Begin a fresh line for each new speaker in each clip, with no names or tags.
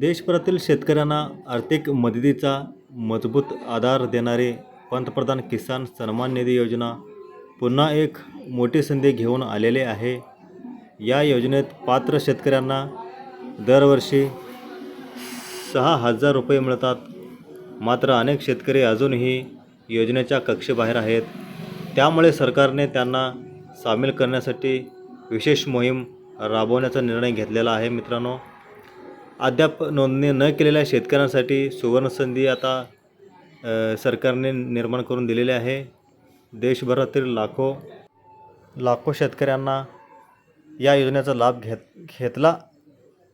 देशभरातील शेतकऱ्यांना आर्थिक मदतीचा मजबूत आधार देणारे पंतप्रधान किसान सन्मान निधी योजना पुन्हा एक मोठी संधी घेऊन आलेले आहे. या योजनेत पात्र शेतकऱ्यांना दरवर्षी सहा हजार रुपये मिळतात. मात्र अनेक शेतकरी अजूनही योजनेच्या कक्षेबाहेर आहेत. त्यामुळे सरकारने त्यांना सामील करण्यासाठी विशेष मोहीम राबवण्याचा निर्णय घेतलेला आहे मित्रांनो. अद्याप नोंदणी न केलेल्या शेतकऱ्यांसाठी सुवर्णसंधी आता सरकारने निर्माण करून दिलेली आहे. देशभरातील लाखो लाखो शेतकऱ्यांना या योजनेचा लाभ घेत घेतला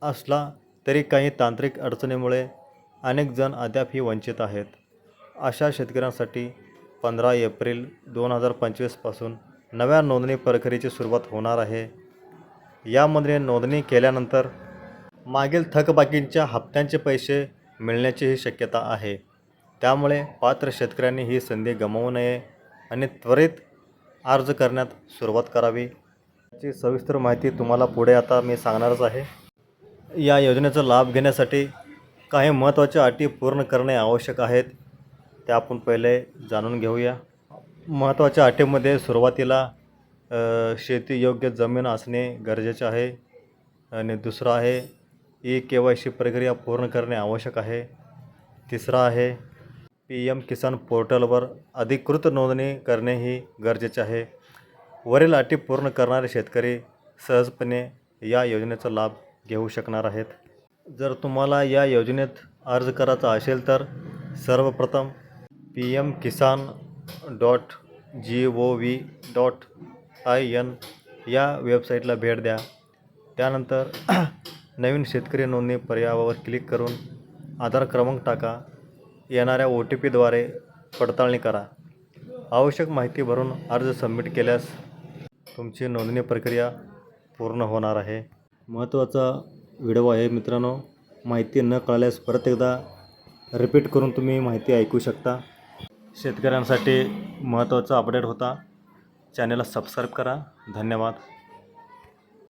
असला तरी काही तांत्रिक अडचणीमुळे अनेक जण अद्यापही वंचित आहेत. अशा शेतकऱ्यांसाठी पंधरा एप्रिल दोन हजार पंचवीसपासून नव्या नोंदणी प्रक्रियेची सुरुवात होणार आहे. यामध्ये नोंदणी केल्यानंतर मागील थकबाकींच्या हप्त्यांचे पैसे मिळण्याचीही शक्यता आहे. त्यामुळे पात्र शेतकऱ्यांनी ही संधी गमावू नये आणि त्वरित अर्ज करण्यात सुरुवात करावी. याची सविस्तर माहिती तुम्हाला पुढे आता मी सांगणारच आहे. या योजनेचा लाभ घेण्यासाठी काही महत्त्वाच्या अटी पूर्ण करणे आवश्यक आहेत ते आपण पहिले जाणून घेऊया. महत्त्वाच्या अटीमध्ये सुरुवातीला शेतीयोग्य जमीन असणे गरजेचे आहे आणि दुसरं आहे ई के वाय सी प्रक्रिया पूर्ण करणे आवश्यक आहे. तिसरा आहे पी एम किसान पोर्टलवर अधिकृत नोंदणी करणे ही गरजेचे आहे. वरील अटी पूर्ण करणारे शेतकरी सहजपणे या योजनेचा लाभ घेऊ शकणार आहेत. जर तुम्हाला या योजनेत अर्ज करायचा असेल तर सर्वप्रथम P M Kisan dot G O V dot I N या वेबसाईटला भेट द्या. त्यानंतर नवीन शेतकरी नोंदणी पर्यायावर क्लिक करून आधार क्रमांक टाका. येणाऱ्या ओ टी पीद्वारे पडताळणी करा. आवश्यक माहिती भरून अर्ज सबमिट केल्यास तुमची नोंदणी प्रक्रिया पूर्ण होणार आहे. महत्त्वाचा व्हिडिओ आहे मित्रांनो माहिती न कळल्यास परत एकदा रिपीट करून तुम्ही माहिती ऐकू शकता. शेतकऱ्यांसाठी महत्त्वाचा अपडेट होता. चॅनलला सबस्क्राईब करा. धन्यवाद.